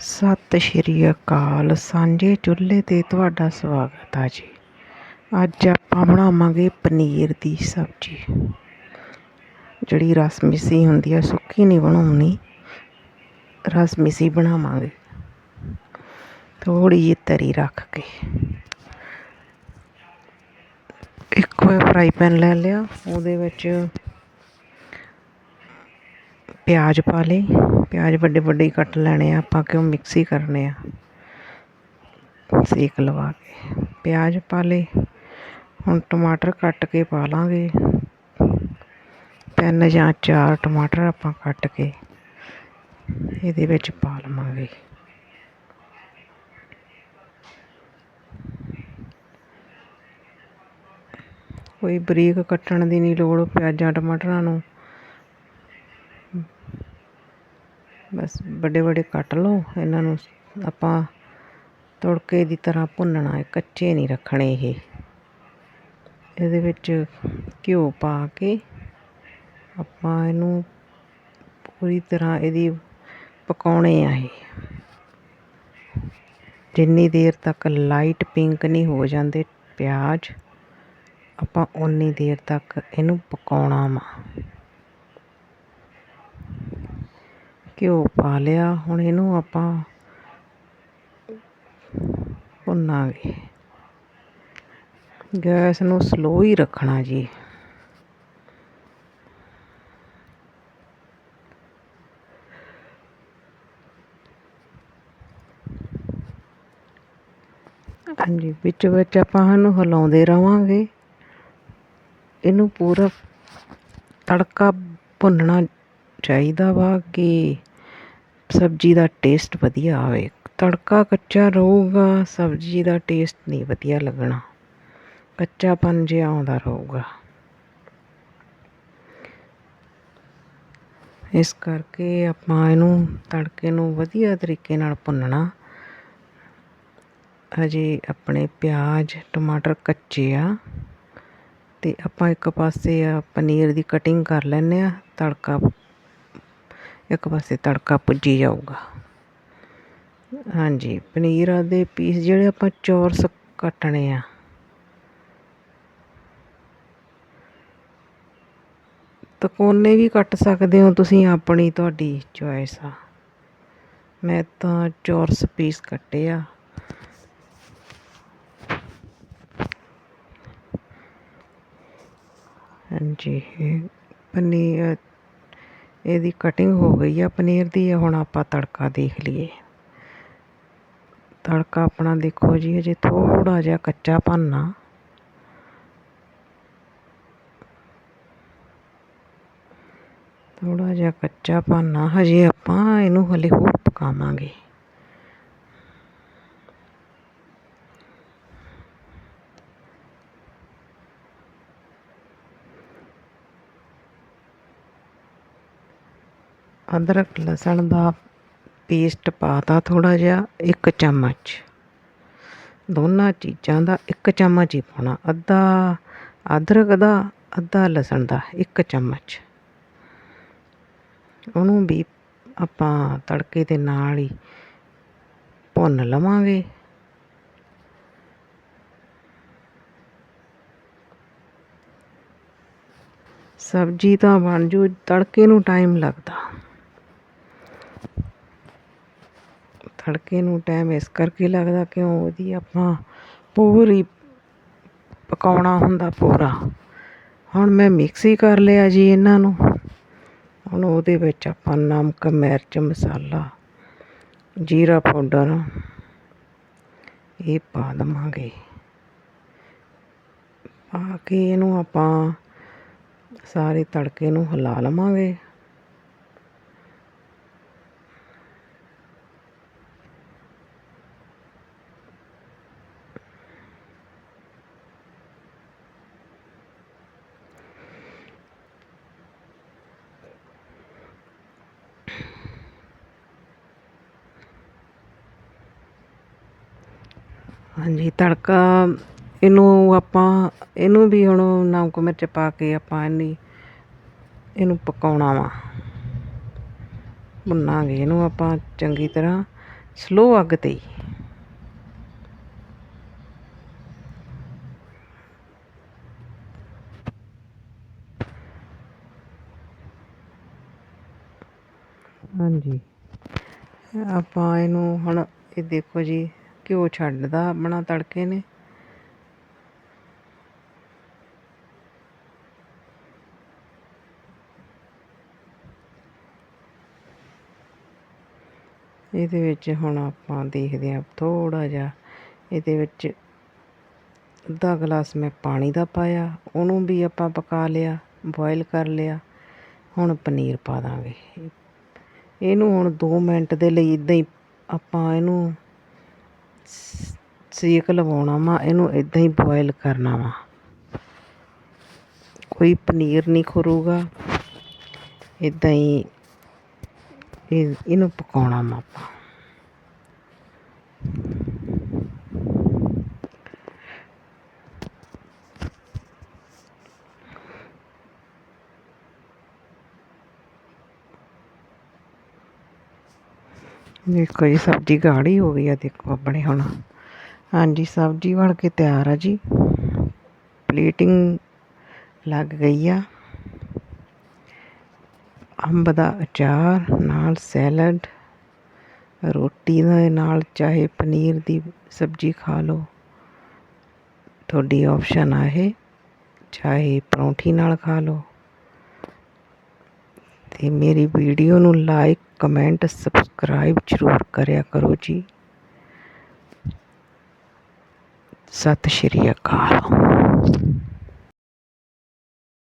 ਸਤਿ ਸ਼੍ਰੀ ਅਕਾਲ। ਸਾਂਝੇ ਚੁੱਲ੍ਹੇ 'ਤੇ ਤੁਹਾਡਾ ਸਵਾਗਤ ਆ ਜੀ। ਅੱਜ ਆਪਾਂ ਬਣਾਵਾਂਗੇ ਪਨੀਰ ਦੀ ਸਬਜ਼ੀ। ਜਿਹੜੀ ਰਸ ਮਿੱਸੀ ਹੁੰਦੀ ਆ, ਸੁੱਕੀ ਨਹੀਂ ਬਣਾਉਣੀ। ਰਸ ਮਿੱਸੀ ਬਣਾਵਾਂਗੇ। ਥੋੜ੍ਹੀ ਜਿਹੀ ਤਰੀ ਰੱਖ ਕੇ। ਇੱਕ ਮੈਂ ਫਰਾਈ ਪੈਨ ਲੈ ਲਿਆ। ਉਹਦੇ ਵਿੱਚ ਪਿਆਜ਼ ਪਾ ਲਏ। ਪਿਆਜ਼ ਵੱਡੇ ਵੱਡੇ ਹੀ ਕੱਟ ਲੈਣੇ ਆ, ਆਪਾਂ ਕਿਉਂ ਮਿਕਸੀ ਕਰਨੇ ਆ। ਸੇਕ ਲਵਾ ਕੇ ਪਿਆਜ਼ ਪਾ ਲਏ। ਹੁਣ ਟਮਾਟਰ ਕੱਟ ਕੇ ਪਾ ਲਾਂਗੇ। ਤਿੰਨ ਜਾਂ ਚਾਰ ਟਮਾਟਰ ਆਪਾਂ ਕੱਟ ਕੇ ਇਹਦੇ ਵਿੱਚ ਪਾ ਲਵਾਂਗੇ। ਕੋਈ ਬਰੀਕ ਕੱਟਣ ਦੀ ਨਹੀਂ ਲੋੜ ਪਿਆਜ਼ਾਂ, ਟਮਾਟਰਾਂ ਨੂੰ। ਬਸ ਵੱਡੇ ਵੱਡੇ ਕੱਟ ਲਓ, ਇਹਨਾਂ ਨੂੰ ਆਪਾਂ ਤੜਕੇ ਦੀ ਤਰ੍ਹਾਂ ਭੁੰਨਣਾ ਹੈ, ਕੱਚੇ ਨਹੀਂ ਰੱਖਣੇ ਇਹ। ਇਹਦੇ ਵਿੱਚ ਘਿਓ ਪਾ ਕੇ ਆਪਾਂ ਇਹਨੂੰ ਪੂਰੀ ਤਰ੍ਹਾਂ ਇਹਦੀ ਪਕਾਉਣੇ ਆ ਇਹ। ਜਿੰਨੀ ਦੇਰ ਤੱਕ ਲਾਈਟ ਪਿੰਕ ਨਹੀਂ ਹੋ ਜਾਂਦੇ ਪਿਆਜ਼, ਆਪਾਂ ਉਨੀ ਦੇਰ ਤੱਕ ਇਹਨੂੰ ਪਕਾਉਣਾ ਵਾ। ਘਿਓ ਪਾ ਲਿਆ, ਹੁਣ ਇਹਨੂੰ ਆਪਾਂ ਭੁੰਨਾਂਗੇ। ਗੈਸ ਨੂੰ ਸਲੋ ਹੀ ਰੱਖਣਾ ਜੀ। ਹਾਂਜੀ, ਵਿੱਚ ਵਿੱਚ ਆਪਾਂ ਇਹਨੂੰ ਹਿਲਾਉਂਦੇ ਰਵਾਂਗੇ। ਇਹਨੂੰ ਪੂਰਾ ਤੜਕਾ ਭੁੰਨਣਾ ਚਾਹੀਦਾ ਵਾ ਕਿ ਸਬਜ਼ੀ ਦਾ ਟੇਸਟ ਵਧੀਆ ਆਵੇ। ਤੜਕਾ ਕੱਚਾ ਰਹੂਗਾ, ਸਬਜ਼ੀ ਦਾ ਟੇਸਟ ਨਹੀਂ ਵਧੀਆ ਲੱਗਣਾ। ਕੱਚਾਪਨ ਜਿਹਾ ਆਉਂਦਾ ਰਹੂਗਾ। ਇਸ ਕਰਕੇ ਆਪਾਂ ਇਹਨੂੰ ਤੜਕੇ ਨੂੰ ਵਧੀਆ ਤਰੀਕੇ ਨਾਲ ਭੁੰਨਣਾ। ਹਜੇ ਆਪਣੇ ਪਿਆਜ਼, ਟਮਾਟਰ ਕੱਚੇ ਆ ਅਤੇ ਆਪਾਂ ਇੱਕ ਪਾਸੇ ਆ ਪਨੀਰ ਦੀ ਕਟਿੰਗ ਕਰ ਲੈਂਦੇ ਹਾਂ ਤੜਕਾ ਇੱਕ ਪਾਸੇ ਤੜਕਾ ਪੁੱਜੀ ਜਾਊਗਾ। ਹਾਂਜੀ, ਪਨੀਰ ਦੇ ਪੀਸ ਜਿਹੜੇ ਆਪਾਂ ਚੌਰਸ ਕੱਟਣੇ ਆ। ਤਕੋਨੇ ਵੀ ਕੱਟ ਸਕਦੇ ਹੋ ਤੁਸੀਂ, ਆਪਣੀ ਤੁਹਾਡੀ ਚੋਇਸ ਆ। ਮੈਂ ਤਾਂ ਚੌਰਸ ਪੀਸ ਕੱਟੇ ਆ। ਹਾਂਜੀ ਪਨੀਰ ਇਹਦੀ ਕਟਿੰਗ ਹੋ ਗਈ ਆ ਪਨੀਰ ਦੀ ਹੁਣ ਆਪਾਂ ਤੜਕਾ ਦੇਖ ਲਈਏ। ਤੜਕਾ ਆਪਣਾ ਦੇਖੋ ਜੀ ਅਜੇ ਥੋੜਾ ਜਿਹਾ ਕੱਚਾ ਭੰਨਾ ਥੋੜਾ ਜਿਹਾ ਕੱਚਾ ਭੰਨਾ ਹਜੇ ਆਪਾਂ ਇਹਨੂੰ ਹਲੇ ਹੋਰ ਪਕਾਵਾਂਗੇ। ਅਦਰਕ, ਲਸਣ ਦਾ ਪੇਸਟ ਪਾਤਾ ਥੋੜਾ ਜਿਹਾ ਇੱਕ ਚਮਚ। ਦੋਨਾਂ ਚੀਜ਼ਾਂ ਦਾ ਇੱਕ ਚਮਚ ਹੀ ਪਾਉਣਾ। ਅੱਧਾ ਅਦਰਕ ਦਾ, ਅੱਧਾ ਲਸਣ ਦਾ ਇੱਕ ਚਮਚ। ਉਹਨੂੰ ਵੀ ਆਪਾਂ ਤੜਕੇ ਦੇ ਨਾਲ ਹੀ ਭੁੰਨ ਲਵਾਂਗੇ। ਸਬਜ਼ੀ ਤਾਂ ਬਣ ਜੂ, ਤੜਕੇ ਨੂੰ ਟਾਈਮ ਲੱਗਦਾ। ਤੜਕੇ ਨੂੰ ਟਾਈਮ ਇਸ ਕਰਕੇ ਲੱਗਦਾ ਕਿਉਂ? ਉਹਦੀ ਆਪਾਂ ਪੂਰੀ ਪਕਾਉਣਾ ਹੁੰਦਾ ਪੂਰਾ। ਹੁਣ ਮੈਂ ਮਿਕਸ ਹੀ ਕਰ ਲਿਆ ਜੀ ਇਹਨਾਂ ਨੂੰ। ਹੁਣ ਉਹਦੇ ਵਿੱਚ ਆਪਾਂ ਨਮਕ, ਮਿਰਚ, ਮਸਾਲਾ, ਜੀਰਾ ਪਾਊਡਰ ਇਹ ਪਾ ਦਵਾਂਗੇ। ਪਾ ਕੇ ਇਹਨੂੰ ਆਪਾਂ ਸਾਰੇ ਤੜਕੇ ਨੂੰ ਹਿਲਾ ਲਵਾਂਗੇ। ਹਾਂਜੀ, ਤੜਕਾ, ਇਹਨੂੰ ਆਪਾਂ, ਇਹਨੂੰ ਵੀ ਹੁਣ ਨਮਕ ਮਿਰਚ ਪਾ ਕੇ ਆਪਾਂ ਇਹਨੀ ਇਹਨੂੰ ਪਕਾਉਣਾ ਵਾ। ਭੁੰਨਾਂਗੇ ਇਹਨੂੰ ਆਪਾਂ ਚੰਗੀ ਤਰ੍ਹਾਂ ਸਲੋ ਅੱਗ ਤੇ ਹਾਂਜੀ। ਆਪਾਂ ਇਹਨੂੰ ਹੁਣ, ਇਹ ਦੇਖੋ ਜੀ ਘਿਓ ਛੱਡਦਾ, ਆਪਣਾ ਤੜਕੇ ਨੇ। ਇਹਦੇ ਵਿੱਚ ਹੁਣ ਆਪਾਂ ਦੇਖਦੇ ਹਾਂ ਥੋੜਾ ਜਿਹਾ, ਇਹਦੇ ਵਿੱਚ ਅੱਧਾ ਗਲਾਸ ਮੈਂ ਪਾਣੀ ਦਾ ਪਾਇਆ, ਉਹਨੂੰ ਵੀ ਆਪਾਂ ਪਕਾ ਲਿਆ ਬੋਇਲ ਕਰ ਲਿਆ। ਹੁਣ ਪਨੀਰ ਪਾ ਦਾਂਗੇ। ਇਹਨੂੰ ਹੁਣ 2 ਮਿੰਟ ਦੇ ਲਈ ਇਦਾਂ ਹੀ ਆਪਾਂ ਇਹਨੂੰ ਸੇਕ ਲਵਾਉਣਾ ਵਾ, ਇਹਨੂੰ ਇੱਦਾਂ ਹੀ ਬੋਇਲ ਕਰਨਾ ਵਾ। ਕੋਈ ਪਨੀਰ ਨਹੀਂ ਖੁਰੂਗਾ ਇੱਦਾਂ ਹੀ ਇਹ, ਇਹਨੂੰ ਪਕਾਉਣਾ ਵਾ ਆਪਾਂ। ਦੇਖੋ ਜੀ, ਸਬਜ਼ੀ ਗਾੜੀ ਹੋ ਗਈ ਆ, ਦੇਖੋ ਆਪਣੇ ਹੁਣ। ਹਾਂਜੀ, ਸਬਜ਼ੀ ਬਣ ਕੇ ਤਿਆਰ ਆ ਜੀ। ਪਲੇਟਿੰਗ ਲੱਗ ਗਈ ਆ। ਅੰਬ ਦਾ ਅਚਾਰ, ਨਾਲ ਸੈਲਡ, ਰੋਟੀ ਦੇ ਨਾਲ ਚਾਹੇ ਪਨੀਰ ਦੀ ਸਬਜ਼ੀ ਖਾ ਲਓ। ਤੁਹਾਡੀ ਆਪਸ਼ਨ ਆ ਇਹ। ਚਾਹੇ ਪਰੌਂਠੀ ਨਾਲ ਖਾ ਲਓ। ਤੇ ਮੇਰੀ ਵੀਡੀਓ ਨੂੰ ਲਾਈਕ ਕਮੈਂਟ ਸਬਸਕ੍ਰਾਈਬ ਜ਼ਰੂਰ ਕਰਿਆ ਕਰੋ ਜੀ। ਸਤਿ ਸ਼੍ਰੀ ਅਕਾਲ।